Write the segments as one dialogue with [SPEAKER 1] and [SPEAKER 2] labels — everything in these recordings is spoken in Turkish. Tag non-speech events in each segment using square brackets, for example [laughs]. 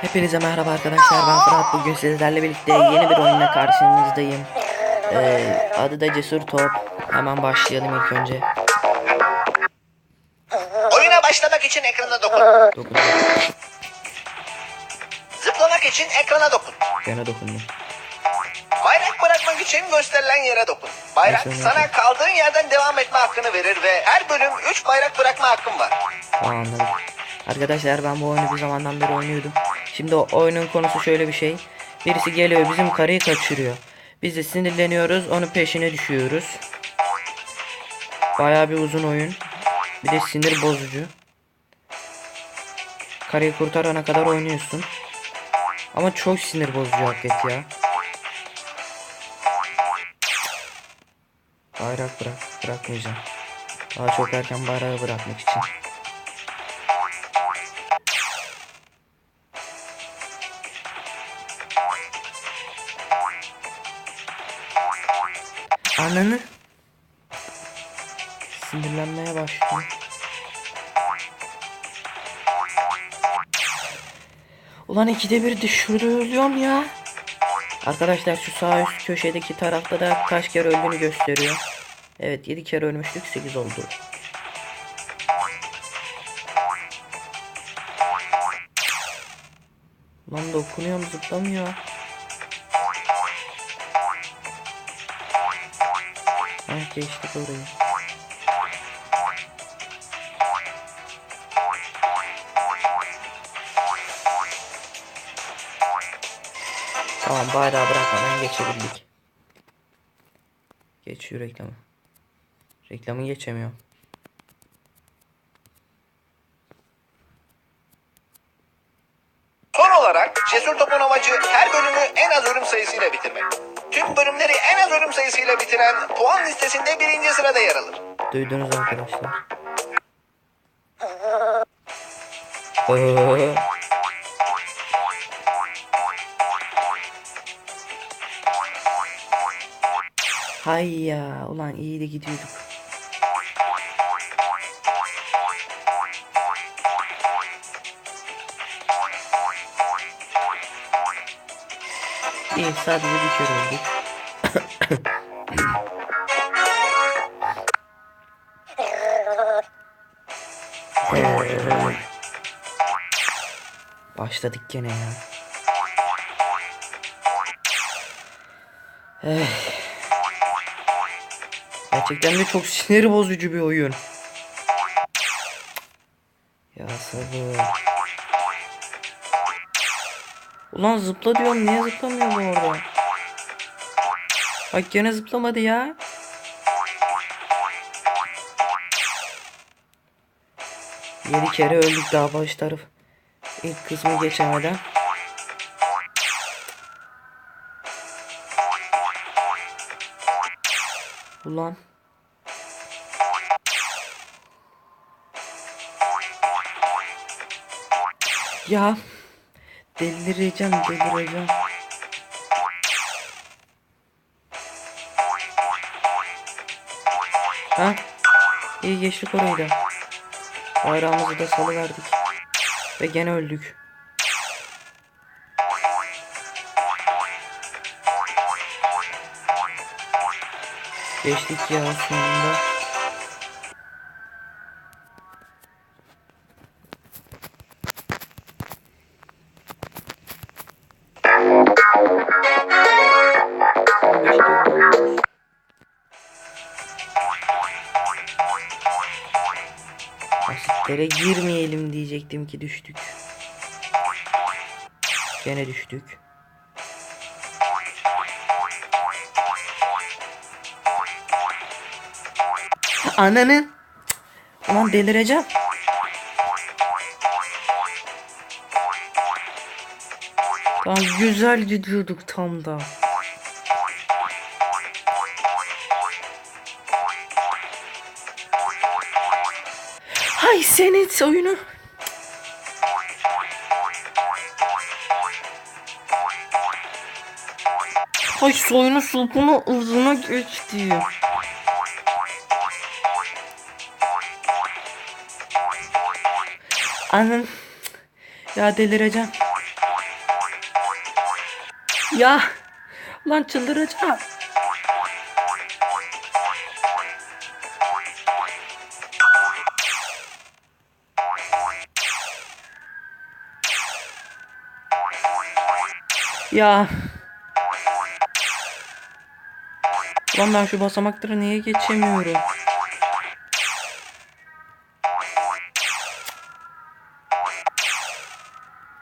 [SPEAKER 1] Hepinize merhaba arkadaşlar. Ben Fırat. Bugün sizlerle birlikte yeni bir oyunla karşınızdayım. Ee, Adı da Cesur Top. Hemen başlayalım ilk önce.
[SPEAKER 2] Oyuna başlamak için ekrana dokun.
[SPEAKER 1] Dokun.
[SPEAKER 2] Zıplamak için ekrana dokun.
[SPEAKER 1] Gene dokundum
[SPEAKER 2] Bayrak bırakmak için gösterilen yere dokun. Bayrak
[SPEAKER 1] Nasıl
[SPEAKER 2] sana kaldığın yerden devam etme hakkını verir ve her bölüm 3 bayrak bırakma hakkın var.
[SPEAKER 1] Anladım Arkadaşlar ben bu oyunu bir zamandan beri oynuyordum. Şimdi oyunun konusu şöyle bir şey. Birisi geliyor bizim karıyı kaçırıyor. Biz de sinirleniyoruz onun peşine düşüyoruz. Baya bir uzun oyun. Bir de sinir bozucu. Karıyı kurtarana kadar oynuyorsun. Ama çok sinir bozucu hakikaten ya. Bayrak bırak bırakmayacağım. Daha çok erken bayrağı bırakmak için Ananı Sinirlenmeye başladım. Ulan ikide bir şurada ölüyorum ya. Arkadaşlar şu sağ üst köşedeki tarafta da kaç kere öldüğünü gösteriyor. Evet 7 kere ölmüştük 8 oldu. Lan dokunuyorum zıplamıyor. Ah geçtik orayı. Tamam bayrağı bırakmadan geçebildik. Geçiyor reklamı. Reklamı geçemiyor.
[SPEAKER 2] Son olarak Cesur Top'un amacı her bölümü en az ölüm sayısıyla bitirmek. Tüm bölümleri en az ölüm sayısıyla bitiren puan listesinde birinci sırada yer alır.
[SPEAKER 1] Duydunuz arkadaşlar. Ee, Hay ya ulan iyi de gidiyorduk. İyi sadece bir kere öldük. Başladık gene ya. Eh. Gerçekten de çok sinir bozucu bir oyun. Ya sabır. Ulan zıpla diyorum niye zıplamıyor bu orada? Bak gene zıplamadı ya. Yedi kere öldük daha baş taraf. İlk kısmı geçemeden. Ulan. Ya. Delireceğim delireceğim. Ha? İyi geçtik orayı da. Bayrağımızı da salıverdik. Ve gene öldük. Geçtik ya sonunda. Asitlere girmeyelim diyecektim ki düştük. Gene düştük. Ananı. Ulan delireceğim. Lan güzel gidiyorduk tam da. Hay senin oyunu. Hay soyunu sulpunu uzuna geçti. Anam. Ya delireceğim. Ya. Lan çıldıracağım. Ya. Lan ben şu basamakları niye geçemiyorum?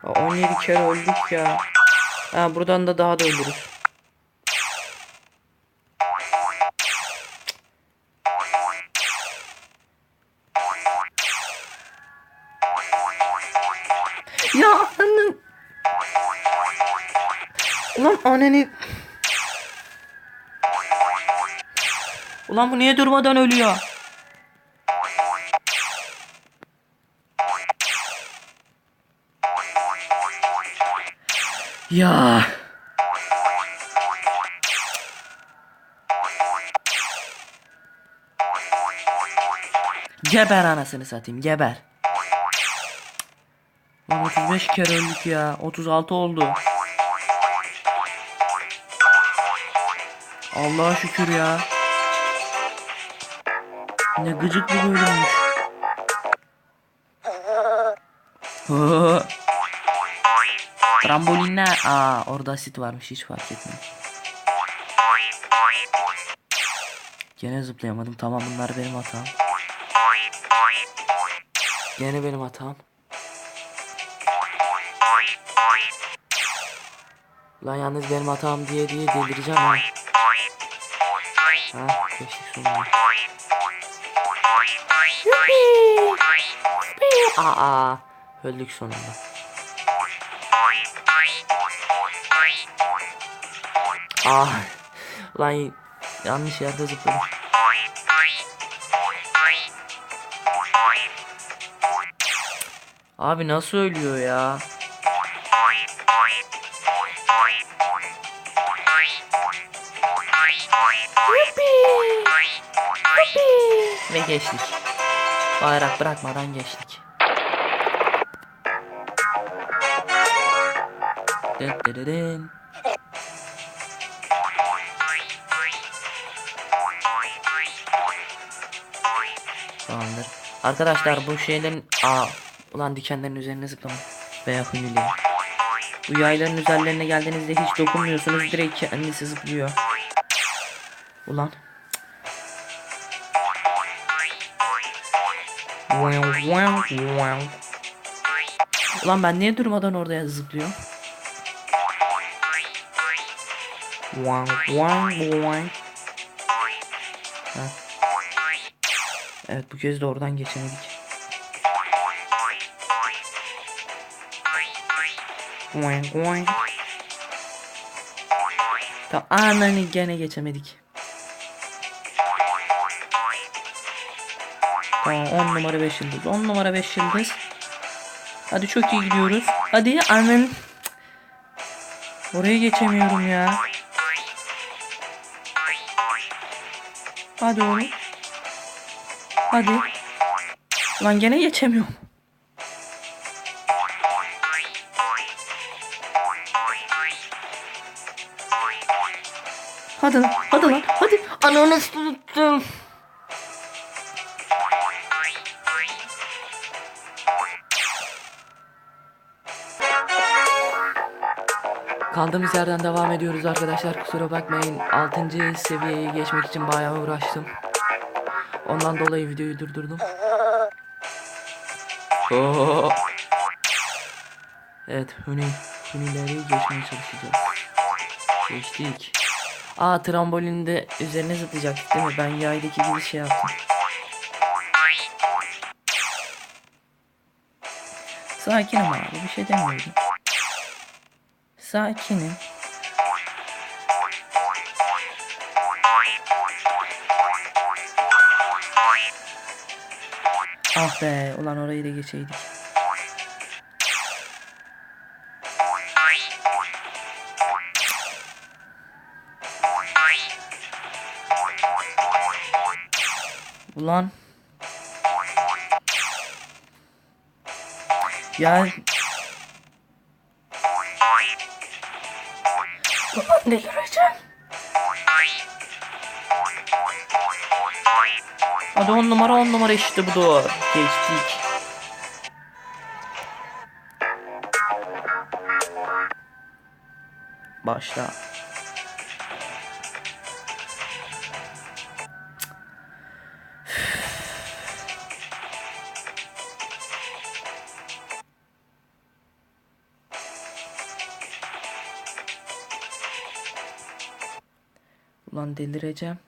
[SPEAKER 1] Ya 17 kere öldük ya. Ha buradan da daha da ölürüz. Ulan anneni. Ulan bu niye durmadan ölüyor? Ya. Geber anasını satayım geber. Lan 35 kere öldük ya. 36 oldu. Allah'a şükür ya. Ne gıcık bir bölümmüş. [laughs] Trambolinler. Aa orada asit varmış hiç fark etmedim. Gene zıplayamadım. Tamam bunlar benim hatam. Gene benim hatam. Lan yalnız benim hatam diye diye delireceğim ha. Ha geçtik sonunda. Aa öldük sonunda. Ah lan yanlış yerde zıpladım. Abi nasıl ölüyor ya? Ve geçtik. Bayrak bırakmadan geçtik. Dın Tamamdır. Arkadaşlar bu şeylerin aa ulan dikenlerin üzerine zıplamak veya hünülü. Bu yayların üzerlerine geldiğinizde hiç dokunmuyorsunuz direkt kendisi zıplıyor. Ulan. Ulan ben niye durmadan oraya zıplıyorum? Ha. Evet bu kez de oradan geçemedik. Tamam ananı gene geçemedik. Tamam 10 numara 5 yıldız. 10 numara 5 yıldız. Hadi çok iyi gidiyoruz. Hadi annen. Oraya geçemiyorum ya. Hadi oğlum. Hadi. Lan gene geçemiyorum. Hadi lan, hadi lan, hadi. Ananı tuttum. Kaldığımız yerden devam ediyoruz arkadaşlar. Kusura bakmayın. 6. seviyeye geçmek için bayağı uğraştım. Ondan dolayı videoyu durdurdum. Oo. Evet, huni, hunileri geçmeye çalışacağız. Geçtik. Aa trambolinde üzerine zıplayacaktık değil mi? Ben yaydaki gibi şey yaptım. Sakinim abi bir şey demiyorum. Sakinim. Ah be ulan orayı da geçeydik. Ulan. Ya. Delireceğim. Hadi on numara on numara işte budur. Geçtik. Başla. Ulan delireceğim.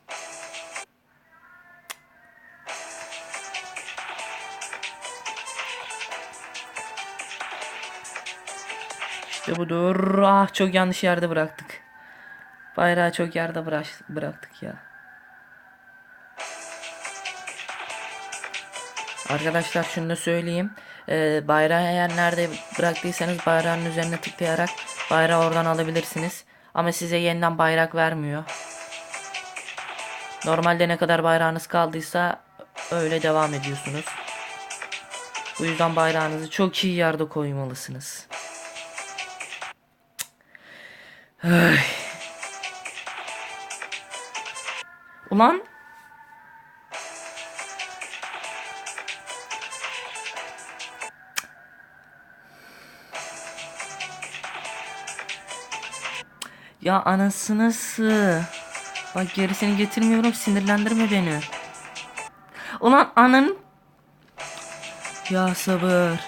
[SPEAKER 1] İşte budur. Ah çok yanlış yerde bıraktık. Bayrağı çok yerde bırak- bıraktık ya. Arkadaşlar şunu da söyleyeyim. Ee, bayrağı eğer nerede bıraktıysanız bayrağın üzerine tıklayarak bayrağı oradan alabilirsiniz. Ama size yeniden bayrak vermiyor. Normalde ne kadar bayrağınız kaldıysa öyle devam ediyorsunuz. Bu yüzden bayrağınızı çok iyi yerde koymalısınız. Ay. Ulan Ya anasını sı. Bak gerisini getirmiyorum sinirlendirme beni. Ulan anın. Ya sabır.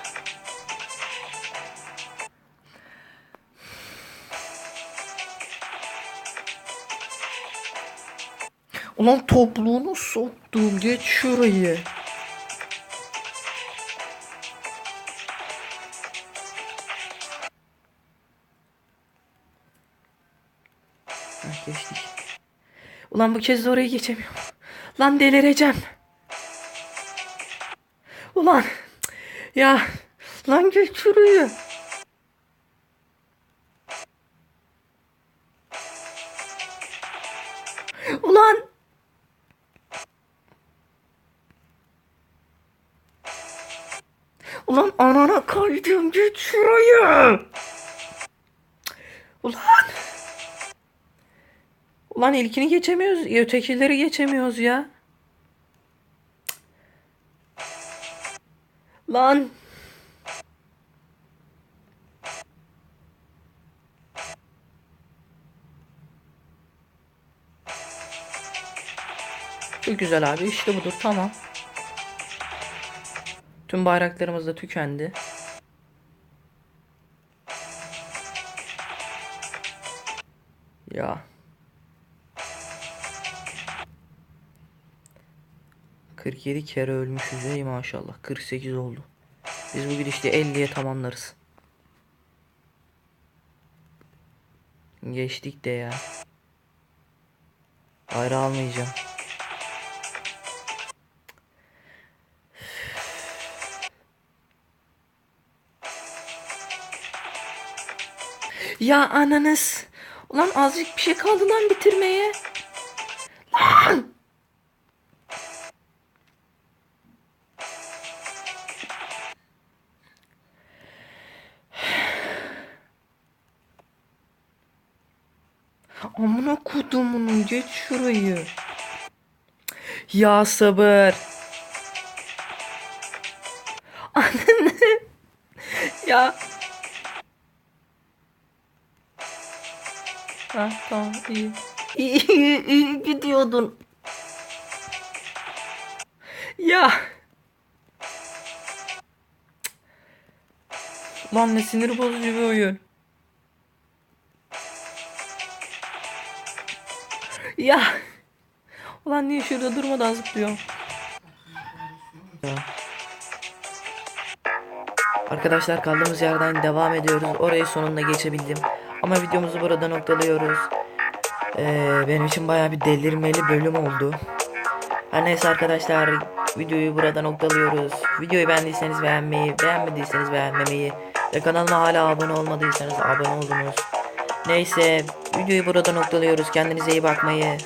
[SPEAKER 1] Ulan topluğunu soktum geç şurayı. Ulan bu kez de oraya geçemiyorum. Lan delireceğim. Ulan. Ya. Lan geç şurayı. Ulan ilkini geçemiyoruz. Ötekileri geçemiyoruz ya. Lan. Çok güzel abi işte budur tamam. Tüm bayraklarımız da tükendi. Ya. 47 kere ölmüşüz ey maşallah. 48 oldu. Biz bu gidişle 50'ye tamamlarız. Geçtik de ya. Ayrı almayacağım. Ya ananız. Ulan azıcık bir şey kaldı lan bitirmeye. Amına kodumunun geç şurayı. Ya sabır. Anne. ya. Ha tamam iyi. İyi, iyi, iyi gidiyordun. Ya. Lan ne sinir bozucu bir oyun. Ya. Ulan niye şurada durmadan zıplıyor? Arkadaşlar kaldığımız yerden devam ediyoruz. Orayı sonunda geçebildim. Ama videomuzu burada noktalıyoruz. Ee, benim için baya bir delirmeli bölüm oldu. Her neyse arkadaşlar videoyu burada noktalıyoruz. Videoyu beğendiyseniz beğenmeyi, beğenmediyseniz beğenmemeyi ve kanalıma hala abone olmadıysanız abone olunuz. Neyse videoyu burada noktalıyoruz. Kendinize iyi bakmayı.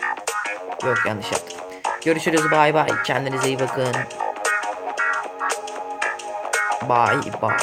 [SPEAKER 1] Yok yanlış yaptım. Görüşürüz bay bay. Kendinize iyi bakın. Bay bay.